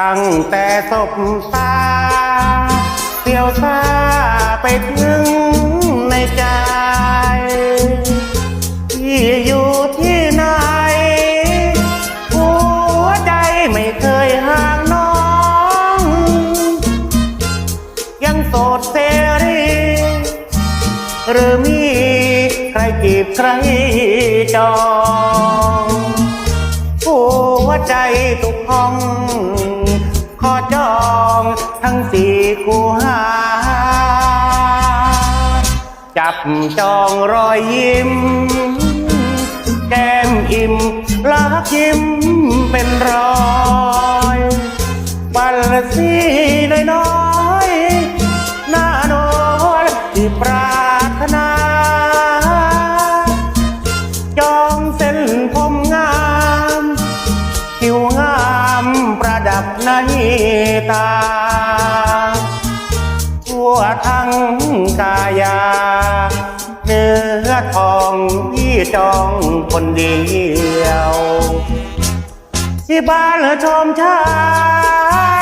ตั้งแต่ศพตาเสียวซาไปถึงในใจที่อยู่ที่ไหน หัวใจไม่เคยห่างน้อง ยังโสดเสรี หรือมีใครจีบใครจองหัวใจทุกห้อง องทั้งสี่คู่หา จับจองรอยยิ้ม แก้มอิ่มลักยิ้มเป็นรอยวันละสีน้อยๆหน้าโน้นที่ปรารถนาจองเส้นผมงามผิวงามประดับในตา องพี่จองคนเดียว ที่บ้านชมชา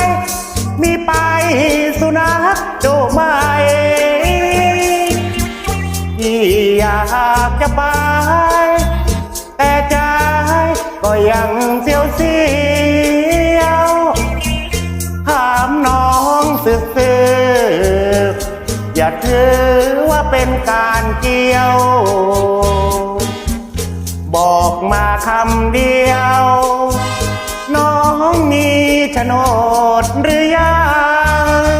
ย มีไปสุนัขดุไหมที่อยากจะไป แต่ใจก็ยังเสียวเสียวถามน้องสึกอย่าถือว่าเป็นการเกี่ยว คำเดียว น้องมีโฉนดหรือยัง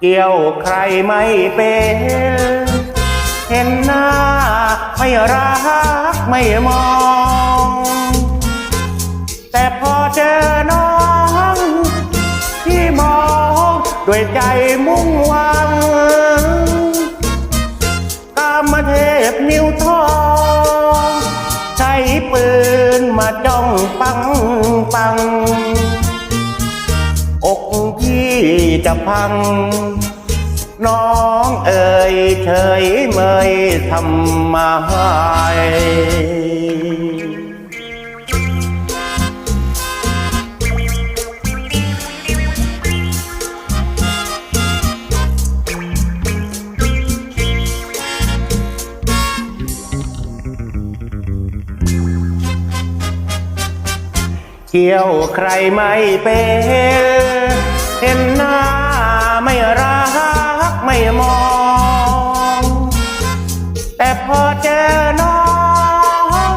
เกี่ยวใครไม่เป็น เห็นหน้าไม่รักไม่มอง แต่พอเจอน้อง ที่มองด้วยใจมุ่งหวังกามเทพนิ้วท จ้องปังปัง อกพี่จะพัง น้องเอ่ยเฉยเมยทำม เกี่ยวใครไม่เป็นเห็นหน้าไม่รักไม่มอง แต่พอเจอน้อง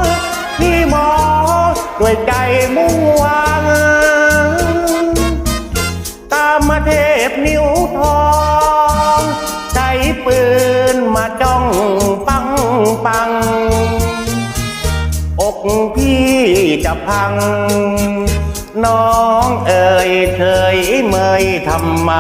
พี่มองด้วยใจมุ่งหวัง ตามมาเทพนิ้วทองใช้ปืนมาจ้องปังปัง พี่จะพัง น้องเอ่ยเคยเมยทำไม